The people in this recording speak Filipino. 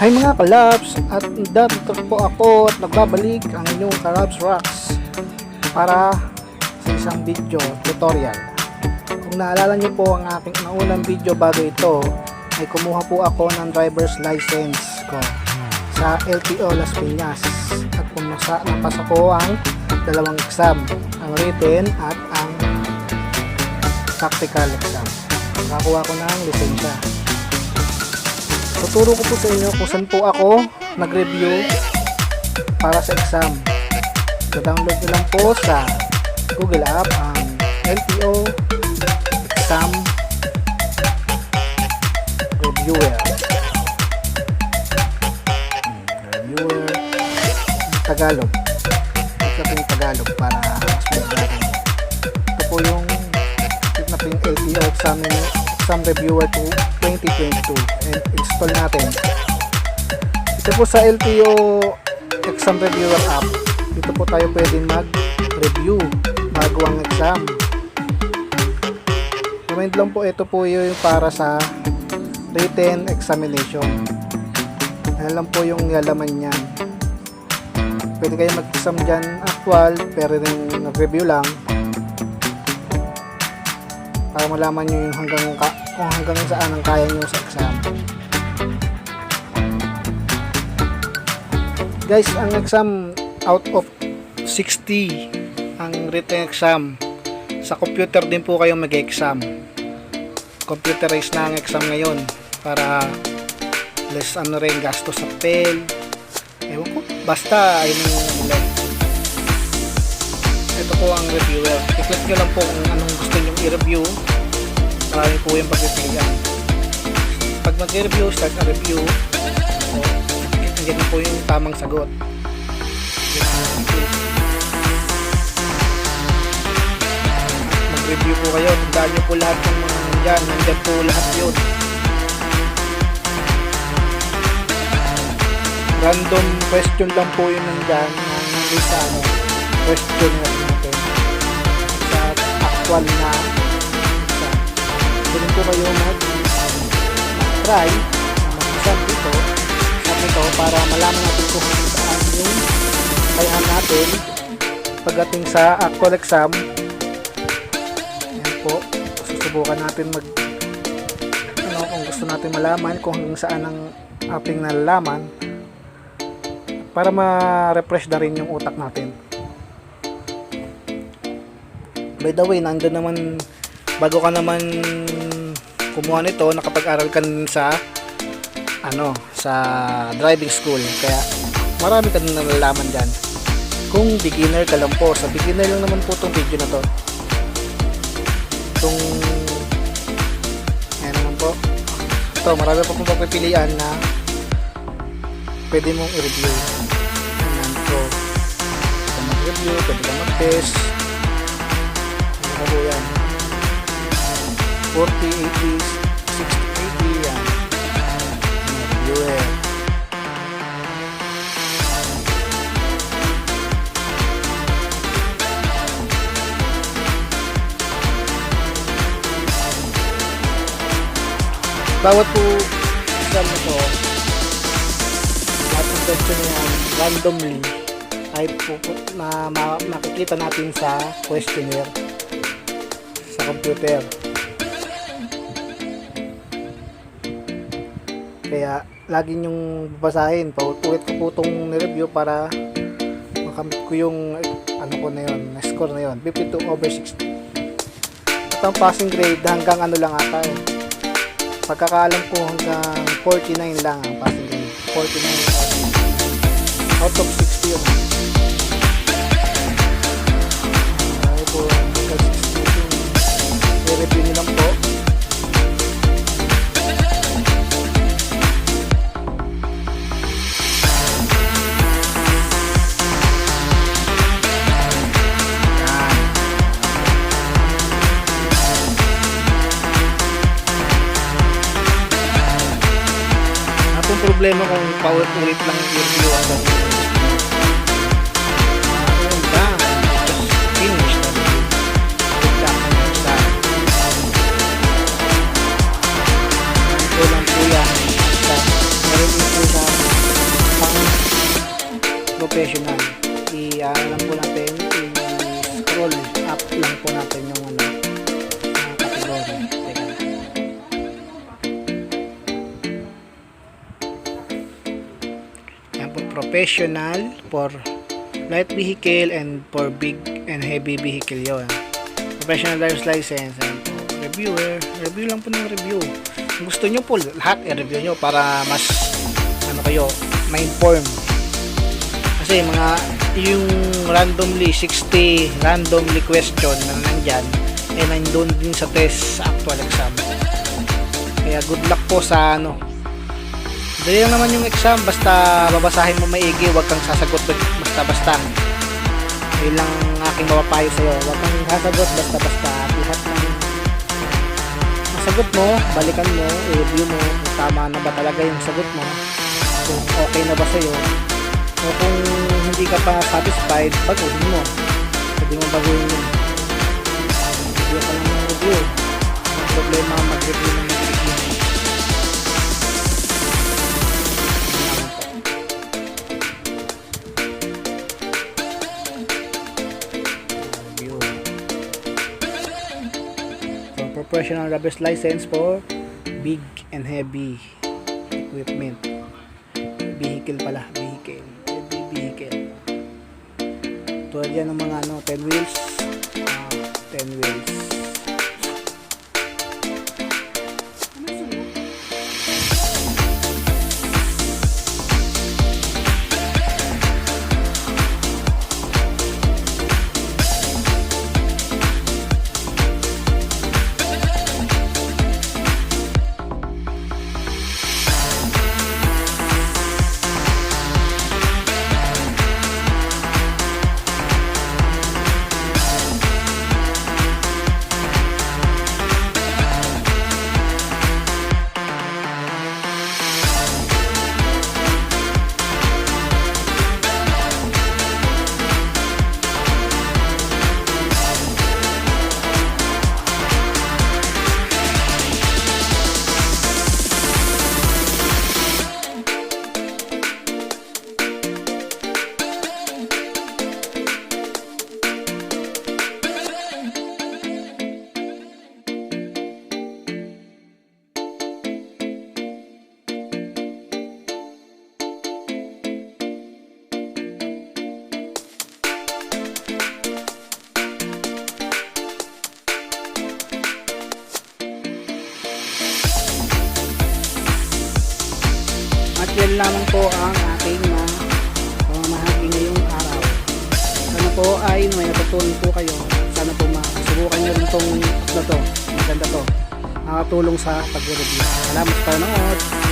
Hi mga kalabs at dito po ako at nagbabalik ang inyong Kalabs Rocks para sa isang video tutorial. Kung naalala niyo po ang aking naunang video bago ito ay kumuha po ako ng driver's license ko sa LTO Las Piñas at pumasa, napasa ko ang dalawang exam ang written at ang practical exam. Nakakuha ko ng lisensya. Tuturo ko po sa inyo kung saan po ako nag-review para sa exam. So download nyo lang po sa Google App ang LTO Exam Reviewer. Reviewer Tagalog. Ito po yung Tagalog para mas magaling. Ito po yung ito na po yung LTO Exam, Exam Reviewer 2 2022 and install natin. Ito po sa LTO Exam Reviewer app. Dito po tayo pwedeng mag-review bago ang exam. Remind lang po ito po yung para sa written examination. Ano lang po yung nilalaman niyan. Pwede kayo mag-exam dyan actual pero rin review lang para malaman nyo yung hanggang kung hanggang saan ang kaya nyo sa exam. Guys, ang exam out of 60 ang written exam. Sa computer din po kayo mag-exam. Computerized na ang exam ngayon para less ano rin gastos sa pen. Ewan ko, basta yung ulit. Ito po ang reviewer. I-click nyo lang po kung anong gusto nyo i-review. Marami po yung pagpipilian. Pag mag-review, start na review. So, andyan na po yung tamang sagot. Mag-review po kayo. Tandaan nyo po lahat ng mga nandyan. Nandyan po lahat yun. Random question lang po yun nandyan. sa ano, question natin. Sa actual na po kayo mag-try. Mag-exam dito. Sa ito para malaman natin kung saan yung kayahan natin pagdating sa actual exam. Yan po. Susubukan natin mag ano kung gusto natin malaman kung hanggang saan ang ating nalalaman para ma-refresh na rin yung utak natin. By the way nandun naman bago ka naman kumuha nito nakapag-aral ka sa ano sa driving school. Kaya marami ka na nalalaman dyan. Kung beginner ka lang po sa beginner lang naman po tong video na to. Itong ayan naman po. Ito marami pa pong pagpipilian na pwede mong i-review. Ayan po. Pwede mag-review pwede mag-test. Ano po yan 40, 80, 60, 80 yan reviewer bawat po exam na to lahat ng question na yan randomly ay po, na, ma, makikita natin sa questionnaire sa computer kaya lagi nyong babasahin paulit ko po itong review para makamit ko yung ano ko na yun na score na yun. 52 over 60 at ang passing grade hanggang ano lang ata eh. Pagkakaalam ko hanggang 49 lang ang passing grade. 49 out of 60 yun problema kung paulit-ulit lang yung review ang professional. I-alam ko lang professional for light vehicle and for big and heavy vehicle yun. Professional driver's license and reviewer. Review lang po ng review. Kung gusto nyo po, lahat i-review nyo para mas ano kayo, ma-inform. Kasi mga yung randomly 60 randomly question na nandyan eh nandun din sa test sa actual exam. Kaya good luck po sa ano. Dali lang naman yung exam basta babasahin mo maigi, huwag kang sasagot basta-basta. Ayun lang ang aking mapapayo sa'yo. Huwag kang sasagot basta-basta. Lahat ng masagot mo, balikan mo, i-review mo tama na ba talaga yung sagot mo. Kung okay na ba sa'yo. O kung hindi ka pa satisfied, baguhin mo. Pwede mo baguhin yun. Review ka ng review. Ang problema mag-review ng professional driver's license for big and heavy equipment. Vehicle pala, vehicle. Heavy vehicle. Tulad yan ng mga ano, 10 wheels. Ah, 10 wheels. Po ang aking uh, pamamahagi ngayong araw. Sana po ay may natutunan po kayo. Sana po masubukan nyo rin itong na to. Maganda to. Nakatulong sa pag-review. Salamat sa panonood.